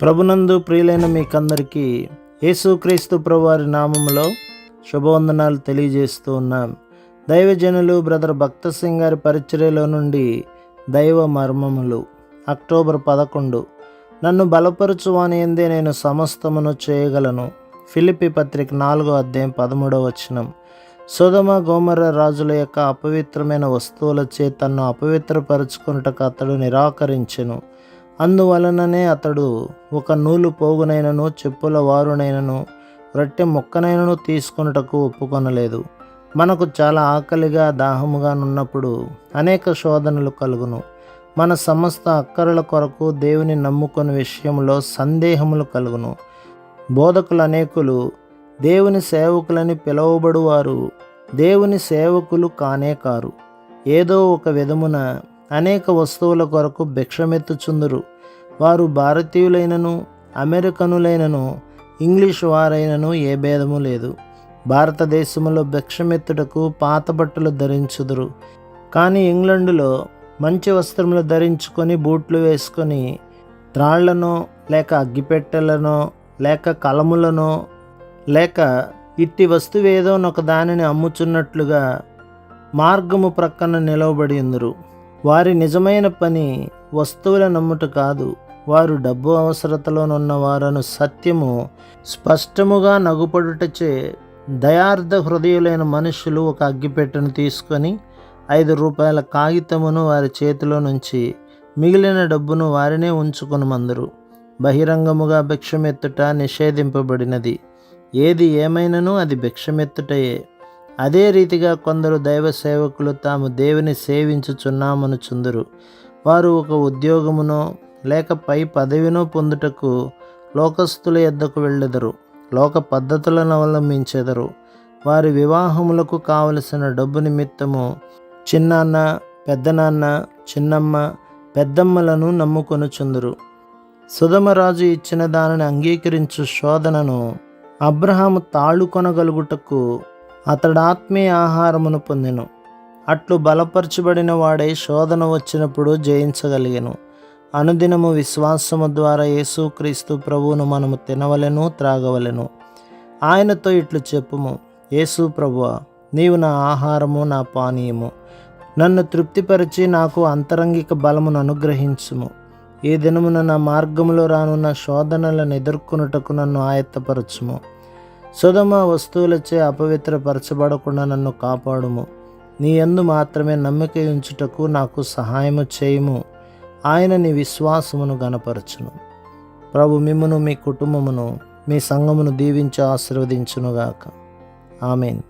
ప్రభునందు ప్రియులైన మీకందరికీ యేసుక్రీస్తు ప్రభువారి నామములో శుభవందనాలు తెలియజేస్తూ ఉన్నాం. దైవజనులు బ్రదర్ భక్త సింగ్ గారి పరిచర్యలో నుండి దైవ మర్మములు. అక్టోబర్ పదకొండు. నన్ను బలపరచువాని ఎందే నేను సమస్తమును చేయగలను. ఫిలిపి పత్రిక నాలుగో అధ్యాయం పదమూడవ వచనం. సుధమ గోమర రాజుల యొక్క అపవిత్రమైన వస్తువులచే తన్ను అపవిత్రపరచుకున్నటకు అతడు నిరాకరించెను. అందువలననే అతడు ఒక నూలు పోగునైనను చెప్పుల వారునైనను రొట్టె మొక్కనైనను తీసుకొనుటకు ఒప్పుకొనలేదు. మనకు చాలా ఆకలిగా దాహముగా ఉన్నప్పుడు అనేక శోధనలు కలుగును. మన సమస్త అక్కరల కొరకు దేవుని నమ్ముకుని విషయంలో సందేహములు కలుగును. బోధకులు అనేకులు దేవుని సేవకులని పిలువబడువారు దేవుని సేవకులు కానే కారు. ఏదో ఒక విధమున అనేక వస్తువుల కొరకు భిక్షమెత్తుచుందురు. వారు భారతీయులైనను అమెరికనులైనను ఇంగ్లీష్ వారైనను ఏ భేదము లేదు. భారతదేశంలో భిక్షమెత్తుటకు పాత బట్టలు ధరించుదురు. కానీ ఇంగ్లండులో మంచి వస్త్రములు ధరించుకొని బూట్లు వేసుకొని త్రాళ్ళనో లేక అగ్గిపెట్టెలనో లేక కలములనో లేక ఇట్టి వస్తువు ఏదో ఒక దానిని అమ్ముచున్నట్లుగా మార్గము ప్రక్కన నిలవబడి ఉందరు. వారి నిజమైన పని వస్తువుల నమ్ముట కాదు. వారు డబ్బు అవసరతలోనున్న వారను సత్యము స్పష్టముగా నగుపడుటచే దయార్థ హృదయులైన మనుషులు ఒక అగ్గిపెట్టెను తీసుకొని ఐదు రూపాయల కాగితమును వారి చేతిలో నుంచి మిగిలిన డబ్బును వారినే ఉంచుకొని మందరు బహిరంగముగా భిక్షమెత్తుట నిషేధింపబడినది. ఏది ఏమైనను అది భిక్షమెత్తుటయే. అదే రీతిగా కొందరు దైవ సేవకులు తాము దేవుని సేవించుచున్నామను చుందురు వారు ఒక ఉద్యోగమునో లేక పై పదవినో పొందుటకు లోకస్తుల ఎద్దకు వెళ్ళెదరు లోక పద్ధతులను అవలంబించెదరు. వారి వివాహములకు కావలసిన డబ్బు నిమిత్తము చిన్నాన్న పెద్దనాన్న చిన్నమ్మ పెద్దమ్మలను నమ్ముకొనుచుందురు. సుధమరాజు ఇచ్చిన దానిని అంగీకరించు శోధనను అబ్రహాము తాళుకొనగలుగుటకు అతడు ఆత్మీయ ఆహారమును పొందెను. అట్లు బలపరచబడిన వాడై శోధన వచ్చినప్పుడు జయించగలిగెను. అనుదినము విశ్వాసము ద్వారా యేసుక్రీస్తు ప్రభువును మనము తినవలెను త్రాగవలెను. ఆయనతో ఇట్లు చెప్పుము యేసు ప్రభువా నీవు నా ఆహారము నా పానీయము. నన్ను తృప్తిపరిచి నాకు అంతరంగిక బలమును అనుగ్రహించుము. ఈ దినమున నా మార్గములో రానున్న శోధనలను ఎదుర్కొనుటకు నన్ను ఆయత్తపరచుము. సుధమ వస్తువులచే అపవిత్రపరచబడకుండా నన్ను కాపాడుము. నీ యందు మాత్రమే నమ్మిక ఉంచుటకు నాకు సహాయము చేయము. ఆయన నీ విశ్వాసమును గనపరచును. ప్రభు మిమ్మను మీ కుటుంబమును మీ సంఘమును దీవించి ఆశీర్వదించునుగాక. ఆమెన్.